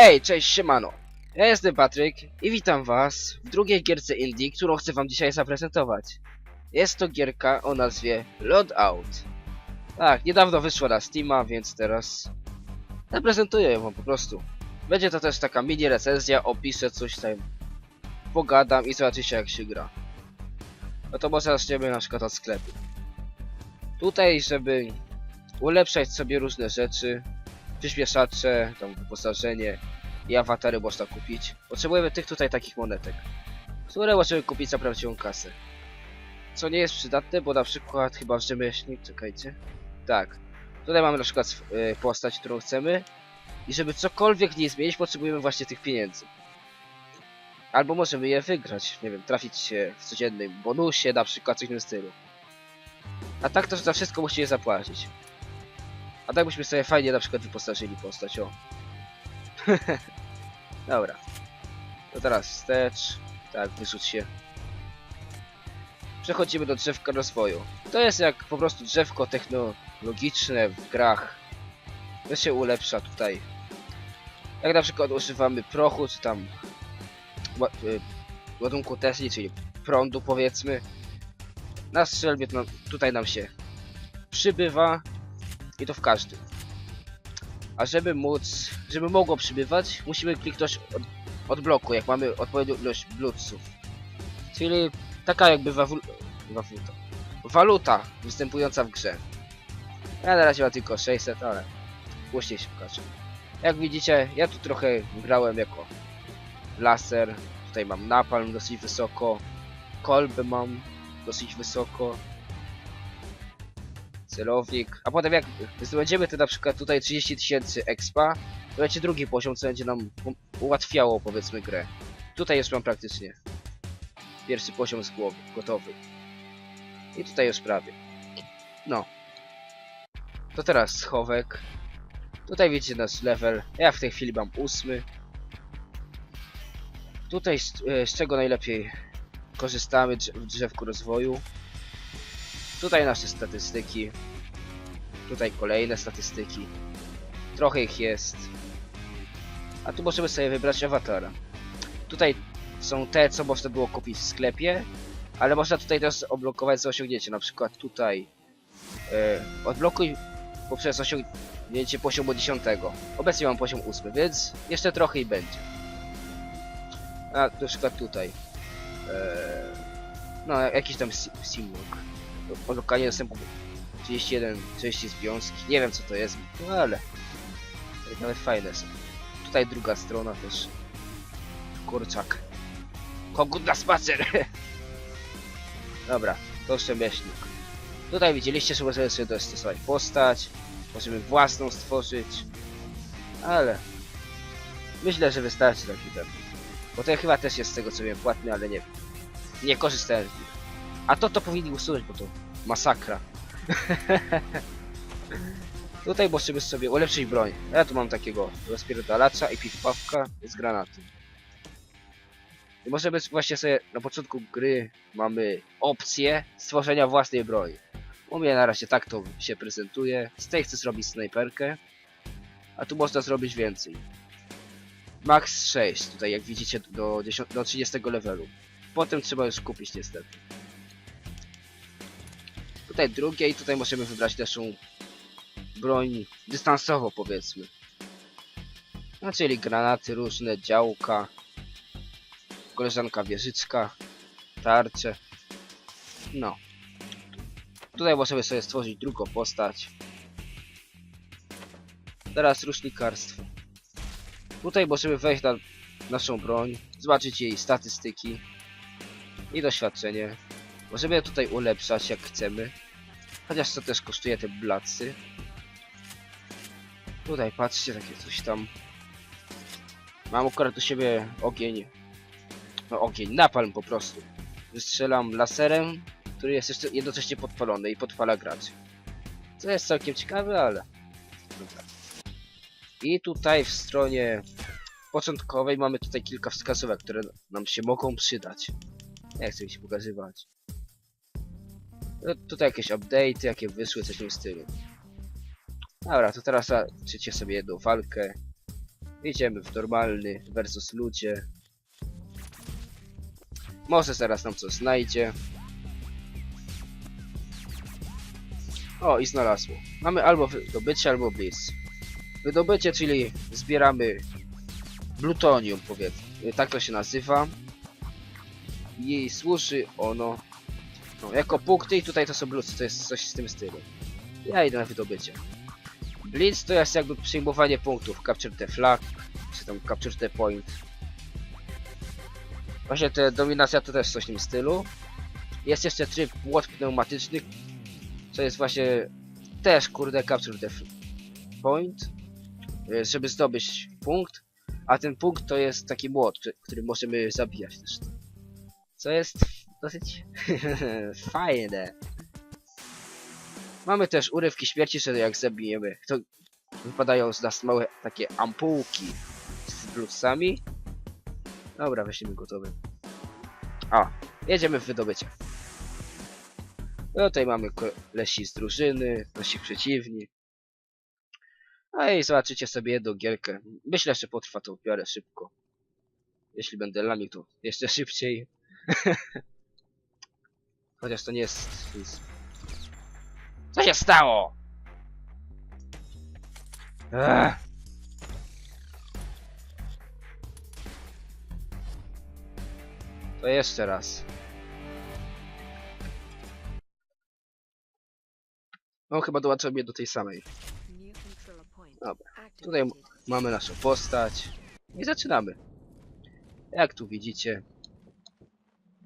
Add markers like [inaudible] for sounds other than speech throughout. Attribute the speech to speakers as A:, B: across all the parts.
A: Hej, cześć, siemano. Ja jestem Patryk i witam was w drugiej gierce indie, którą chcę wam dzisiaj zaprezentować. Jest to gierka o nazwie Loadout. Tak, niedawno wyszła na Steama, więc teraz zaprezentuję ją wam po prostu. Będzie to też taka mini recenzja, opiszę coś tam, pogadam i zobaczycie jak się gra. No to może zaczniemy na przykład od sklepu. Tutaj, żeby ulepszać sobie różne rzeczy, przyspieszacze, tam wyposażenie i awatary można kupić. Potrzebujemy tych tutaj takich monetek, które możemy kupić za prawdziwą kasę. Co nie jest przydatne, bo na przykład chyba w rzemieślnik, czekajcie. Tak. Tutaj mamy na przykład y, postać, którą chcemy i żeby cokolwiek nie zmienić, potrzebujemy właśnie tych pieniędzy. Albo możemy je wygrać, nie wiem, trafić się w codziennym bonusie, na przykład coś w tym stylu. A tak to za wszystko musimy zapłacić. A tak byśmy sobie fajnie na przykład wyposażyli postać, o. [laughs] Dobra. To teraz wstecz. Tak, wyrzuć się. Przechodzimy do drzewka rozwoju. To jest jak po prostu drzewko technologiczne w grach. To się ulepsza tutaj. Jak na przykład używamy prochu, czy tam y, ładunku Tesli, czyli prądu powiedzmy. Na strzelbie tutaj nam się przybywa i to w każdym. A żeby móc, żeby mogło przybywać, musimy kliknąć od, od bloku, jak mamy odpowiednią ilość bludców. Czyli taka jakby waluta, waluta występująca w grze. Ja na razie mam tylko 600, ale głośniej się pokażę. Jak widzicie, ja tu trochę grałem jako laser. Tutaj mam napalm dosyć wysoko. Kolbę mam dosyć wysoko celownik, a potem jak zdobędziemy te na przykład tutaj 30 tysięcy expa, to będzie drugi poziom, co będzie nam ułatwiało powiedzmy grę. Tutaj już mam praktycznie pierwszy poziom z głowy, gotowy. I tutaj już prawie. No. To teraz schowek. Tutaj widzicie nasz level. Ja w tej chwili mam ósmy. Tutaj z, e, z czego najlepiej korzystamy w drzewku rozwoju. Tutaj nasze statystyki. Tutaj kolejne statystyki. Trochę ich jest. A tu możemy sobie wybrać awatara. Tutaj są te, co można było kupić w sklepie, ale można tutaj też odblokować za osiągnięcie. Na przykład tutaj e, odblokuj poprzez osiągnięcie poziomu 10. Obecnie mam poziom 8, więc jeszcze trochę i będzie. A na przykład tutaj. E, no, jakiś tam si- simulk odblokanie dostępu 31, 30 związki. Nie wiem co to jest, no ale nawet fajne są. Tutaj druga strona też. Kurczak. Kogut na spacer! [laughs] Dobra, to jeszcze myślnik. Tutaj widzieliście, że możemy sobie dostosować postać. Możemy własną stworzyć. Ale myślę, że wystarczy taki ten. Bo to chyba też jest z tego co wiem płatny, ale nie Nie korzystałem z nich. A to to powinni usunąć, bo to masakra. [laughs] Tutaj możemy sobie ulepszyć broń. Ja tu mam takiego rozpierdalacza i piwpawka z granatem. I możemy właśnie sobie na początku gry mamy opcję stworzenia własnej broni. U mnie na razie tak to się prezentuje. Z tej chcę zrobić snajperkę. A tu można zrobić więcej. Max 6, tutaj jak widzicie do, 10, do 30 levelu. Potem trzeba już kupić niestety. Tutaj drugie i tutaj możemy wybrać naszą broń dystansowo powiedzmy. No czyli granaty różne, działka, koleżanka wieżyczka, tarcze. No. Tutaj możemy sobie stworzyć drugą postać. Teraz rusznikarstwo. Tutaj możemy wejść na naszą broń, zobaczyć jej statystyki i doświadczenie. Możemy tutaj ulepszać jak chcemy. Chociaż to też kosztuje te blacy. Tutaj patrzcie, takie coś tam. Mam akurat u siebie ogień. No ogień, napalm po prostu. Wystrzelam laserem, który jest jeszcze jednocześnie podpalony i podpala graczy. Co jest całkiem ciekawe, ale... Dobra. I tutaj w stronie początkowej mamy tutaj kilka wskazówek, które nam się mogą przydać. Nie chcę mi się pokazywać. No, tutaj jakieś update'y, jakie wyszły, coś w tym stylu. Dobra, to teraz zobaczycie sobie jedną walkę. Idziemy w normalny versus ludzie. Może zaraz nam coś znajdzie. O, i znalazło. Mamy albo wydobycie, albo blitz. Wydobycie, czyli zbieramy plutonium, powiedzmy. Tak to się nazywa. I służy ono no, jako punkty i tutaj to są blucy, to jest coś z tym stylu. Ja idę na wydobycie. Blitz to jest jakby przyjmowanie punktów. Capture the flag, czy tam capture the point. Właśnie te dominacja to też coś w tym stylu. Jest jeszcze tryb płot pneumatyczny, co jest właśnie też kurde capture the point, e, żeby zdobyć punkt. A ten punkt to jest taki młot, który możemy zabijać też. Co jest dosyć [laughs] fajne. Mamy też urywki śmierci, że jak zabijemy, to wypadają z nas małe takie ampułki z bluesami. Dobra, weźmiemy gotowy. A, jedziemy w wydobycie. No tutaj mamy lesi z drużyny, nasi przeciwni. No i zobaczycie sobie jedną gierkę. Myślę, że potrwa to w miarę szybko. Jeśli będę lamił, to jeszcze [laughs] szybciej. Chociaż to nie jest... nic. Co się stało? Ech. To jeszcze raz. No chyba dołączam je do tej samej.
B: Dobra.
A: Tutaj Mamy naszą postać. I zaczynamy. Jak tu widzicie.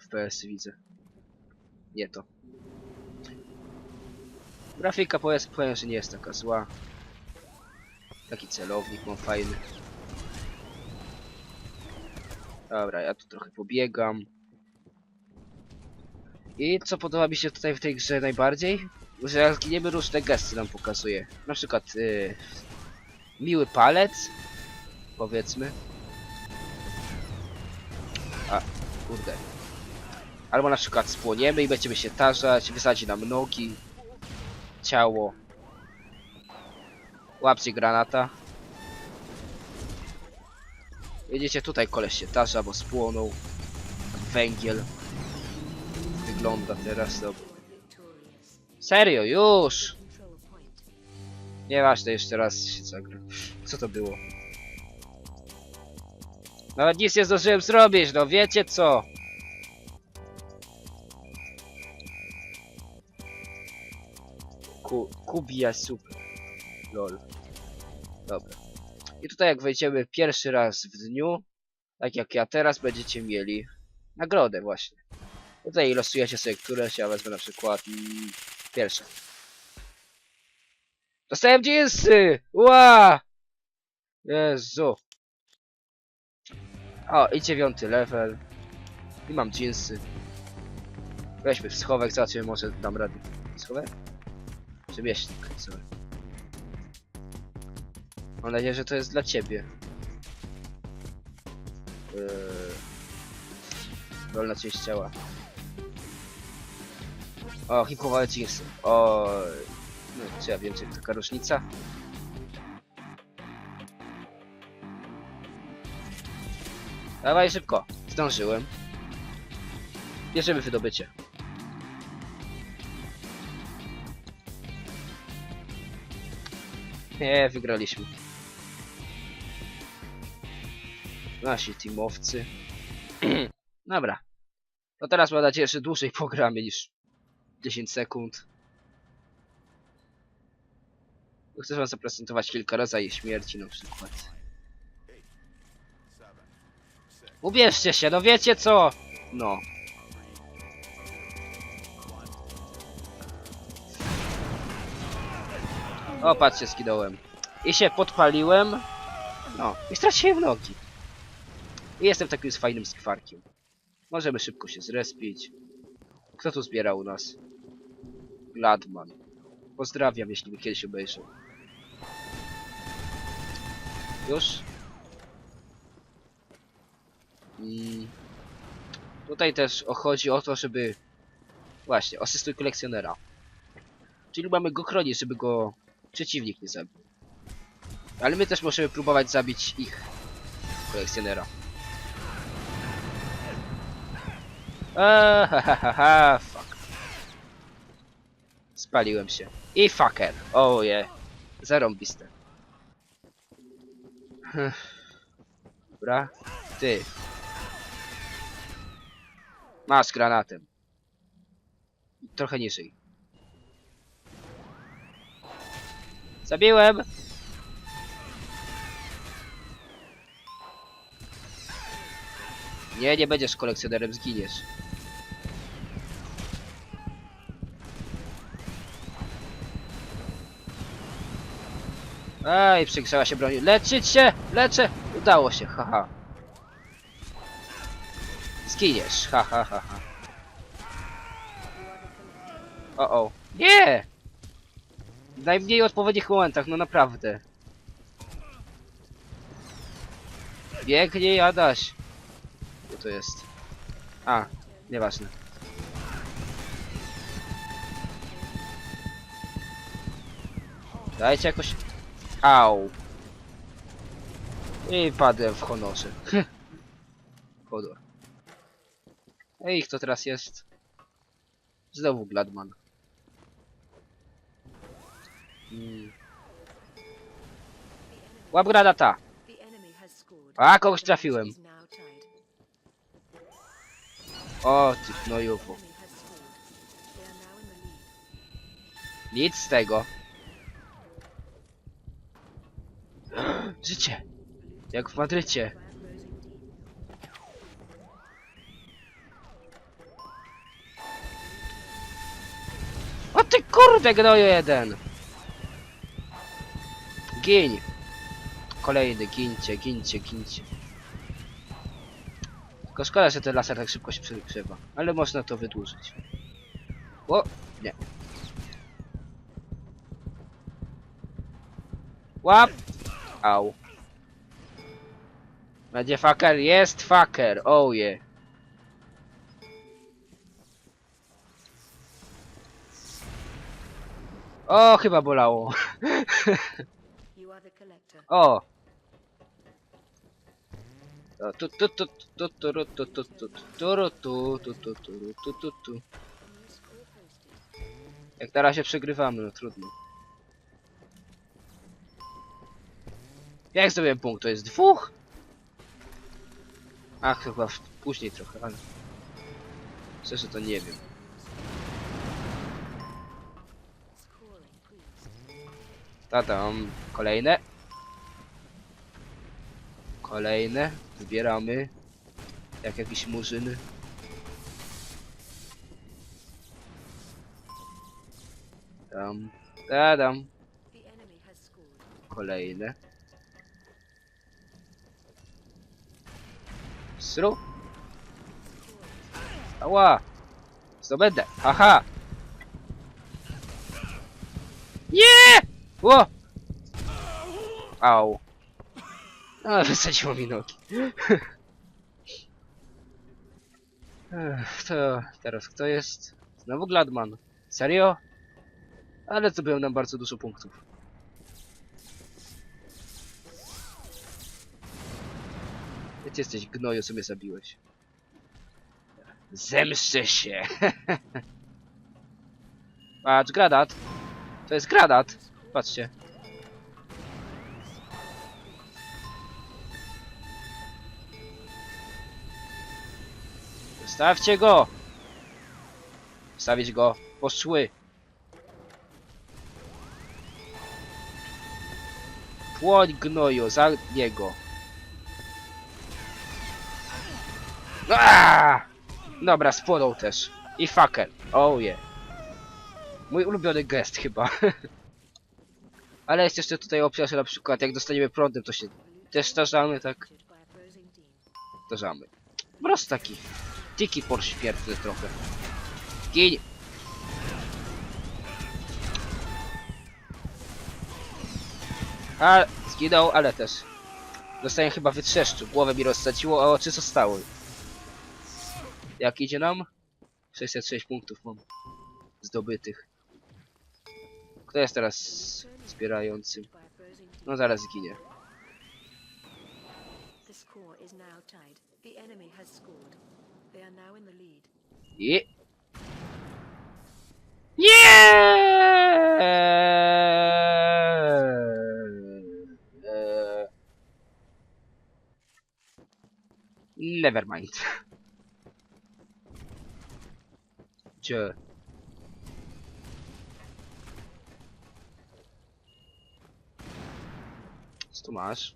A: FPS widzę. Nie to. Grafika powiedz, powiem, że nie jest taka zła. Taki celownik mam fajny. Dobra, ja tu trochę pobiegam. I co podoba mi się tutaj w tej grze najbardziej? Że jak zginiemy różne gesty nam pokazuje. Na przykład yy, miły palec, powiedzmy. A, kurde. Albo na przykład spłoniemy i będziemy się tarzać, wysadzi nam nogi, ciało. Łapcie granata. Widzicie, tutaj koleś się tarza, bo spłonął. Węgiel. Wygląda teraz, dobra. Serio, już! Nieważne, jeszcze raz się zagra. Co to było? Nawet nic nie zdążyłem zrobić, no wiecie co? Kubia super. Lol. Dobra. I tutaj jak wejdziemy pierwszy raz w dniu, tak jak ja teraz, będziecie mieli nagrodę właśnie. Tutaj losujecie sobie któreś, ja wezmę na przykład mm, pierwsze. Dostałem jeansy! Ła! Jezu. O, i dziewiąty level. I mam jeansy. Weźmy w schowek, zobaczymy, może dam radę. Schowek? Przemieśnik, sorry. Mam nadzieję, że to jest dla ciebie. Yy... Dolna część ciała. O, hip-hopowe jeansy. O, no, ja wiem, czy taka różnica? Dawaj szybko. Zdążyłem. Bierzemy wydobycie. Nie, wygraliśmy. Nasi teamowcy. [clears throat] Dobra. No teraz mam nadzieję, że dłużej pogramy niż 10 sekund. Chcę wam zaprezentować kilka rodzajów śmierci na przykład. Ubierzcie się, no wiecie co? No. O, patrzcie, skinąłem. I się podpaliłem. No, i straciłem nogi. I jestem takim z fajnym skwarkiem. Możemy szybko się zrespić. Kto tu zbiera u nas? Gladman. Pozdrawiam, jeśli mnie kiedyś obejrzał. Już? I tutaj też chodzi o to, żeby właśnie, asystuj kolekcjonera. Czyli mamy go chronić, żeby go przeciwnik nie zabił. Ale my też możemy próbować zabić ich kolekcjonera. Eee, ha, ha, ha, ha, fuck. Spaliłem się. I fucker. Oh yeah. Zarąbiste. Ech. Dobra. Ty. Masz granatem. Trochę niżej. Zabiłem! Nie, nie będziesz kolekcjonerem, zginiesz. Ej, przygrzała się broni. Leczyć się! Leczę! Udało się, haha. Zginiesz, ha ha ha ha. O o. Nie! W najmniej odpowiednich momentach, no naprawdę. Biegnij, Adaś. Co to jest? A, nieważne. Dajcie jakoś... Au. I padłem w honorze. Hodor. Ej, kto teraz jest? Znowu Gladman. Mm. Łap granata! A, kogoś trafiłem. O, ty
B: gnojufu.
A: Nic z tego. [gasps] Życie! Jak w Madrycie. O ty kurde gnoju jeden! Giń! Kolejny, gincie, gincie, gincie. Tylko szkoda, że ten laser tak szybko się przegrzewa. Ale można to wydłużyć. O! Nie. Łap! Au. Będzie fucker? Jest fucker! Oh yeah. O, chyba bolało. [laughs] O! Tu tu tu tu tu tu tu tu tu tu tu tu tu tu tu tu. Jak na razie przegrywamy, no trudno. Jak zdobyłem punkt? To jest dwóch? Ach, chyba później trochę, ale... Szczerze to nie wiem.
B: To
A: tam kolejne. Kolejne. Zbieramy. Jak jakiś murzyn. Tam. Tadam. Kolejne. Sru. Ała. Co będę? Aha. Ło! Au. A, wysadziło mi nogi. To teraz kto jest? Znowu Gladman. Serio? Ale zdobyłem nam bardzo dużo punktów. Gdzie ty jesteś gnoju, co mnie zabiłeś? Zemszczę się! [laughs] Patrz, granat! To jest granat! Patrzcie. Zostawcie go! Stawić go. Poszły. Płoń gnoju, za niego. Aaaa! Dobra, spłonął też. I fucker. Oh yeah. Mój ulubiony gest chyba. [laughs] Ale jest jeszcze tutaj opcja, że na przykład jak dostaniemy prądem, to się też starzamy, tak? Starzamy. Po prostu taki tiki por śmiertny trochę. Gin! A, zginął, ale też. Dostałem chyba wytrzeszczu. Głowę mi rozsadziło, a oczy zostały. Jak idzie nam? 606 punktów mam. Zdobytych. Kto jest teraz zbierającym? No zaraz
B: ginie.
A: I... Nie! E, e, Never mind. Gdzie? Co tu masz?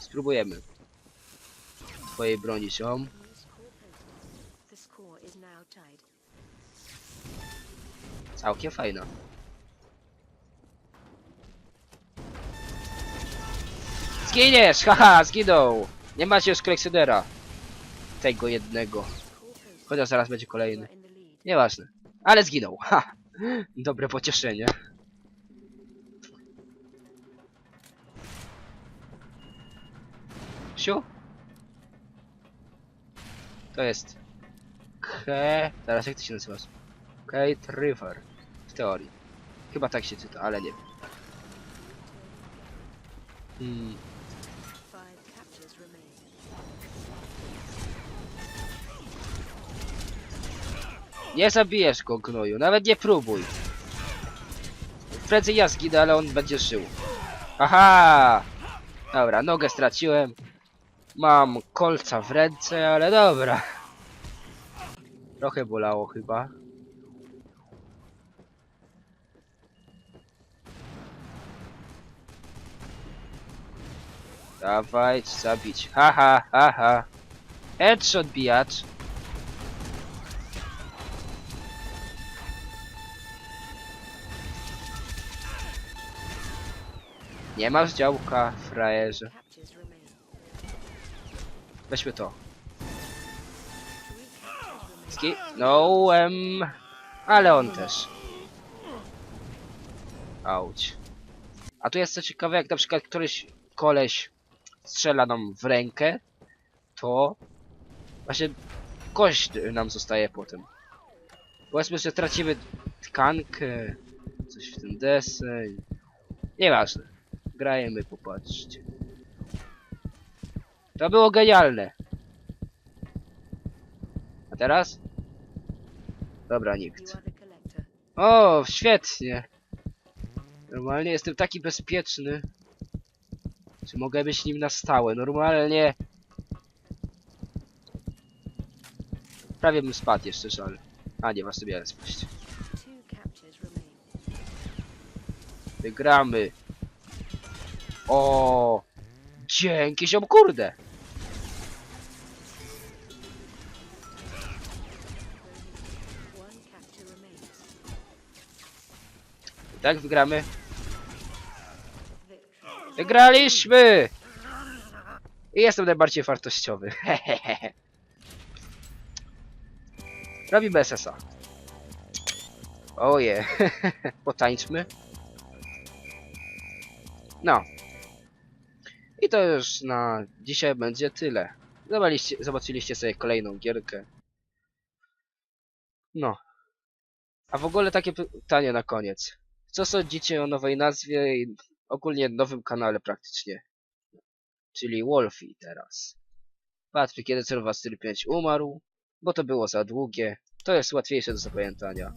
A: Spróbujemy. Twojej broni
B: tied.
A: Całkiem fajna. Zginiesz! [laughs] Haha, zginął! Nie macie już kolekcjonera. Tego jednego. Chociaż zaraz będzie kolejny. Nieważne. Ale zginął. Ha! [laughs] Dobre pocieszenie. Siu? To jest... Ke... Teraz jak ty się nazywasz? Kate River. W teorii. Chyba tak się czyta, ale nie wiem. Hmm. Nie zabijesz go, gnoju. Nawet nie próbuj. Prędzej ja zginę, ale on będzie żył. Aha! Dobra, nogę straciłem. Mam kolca w ręce, ale dobra. Trochę bolało chyba. Dawaj, zabić. Haha, haha. Headshot bijacz. Nie masz działka, frajerze. Weźmy to.
B: Three captures
A: Ski
B: remain.
A: no, em, ale on też. Auć. A tu jest co ciekawe, jak na przykład któryś koleś strzela nam w rękę, to właśnie kość nam zostaje potem. Powiedzmy, że tracimy tkankę, coś w ten deseń. Nieważne. Grajemy, popatrzcie. To było genialne. A teraz? Dobra, nikt. O, świetnie. Normalnie jestem taki bezpieczny. Czy mogę być nim na stałe? Normalnie. Prawie bym spadł jeszcze, żal. A nie, was miałem spaść. Wygramy. O, Dzięki się, kurde. Tak, wygramy. Wygraliśmy! I jestem najbardziej wartościowy. [laughs] Hehehe. Robimy SSA. Oje. [laughs] Potańczmy. No. I to już na dzisiaj będzie tyle. Zobaczyliście, zobaczyliście sobie kolejną gierkę. No. A w ogóle takie pytanie na koniec. Co sądzicie o nowej nazwie i ogólnie nowym kanale praktycznie. Czyli Wolfie teraz. Patryk 1045 umarł, bo to było za długie. To jest łatwiejsze do zapamiętania.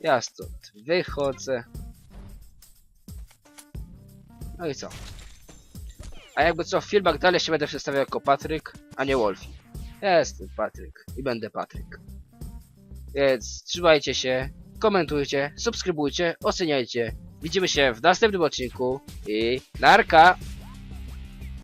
A: Ja stąd wychodzę. No i co? A jakby co, w filmach dalej się będę przedstawiał jako Patryk, a nie Wolfie. Jestem Patryk i będę Patryk. Więc trzymajcie się, komentujcie, subskrybujcie, oceniajcie. Widzimy się w następnym odcinku i narka!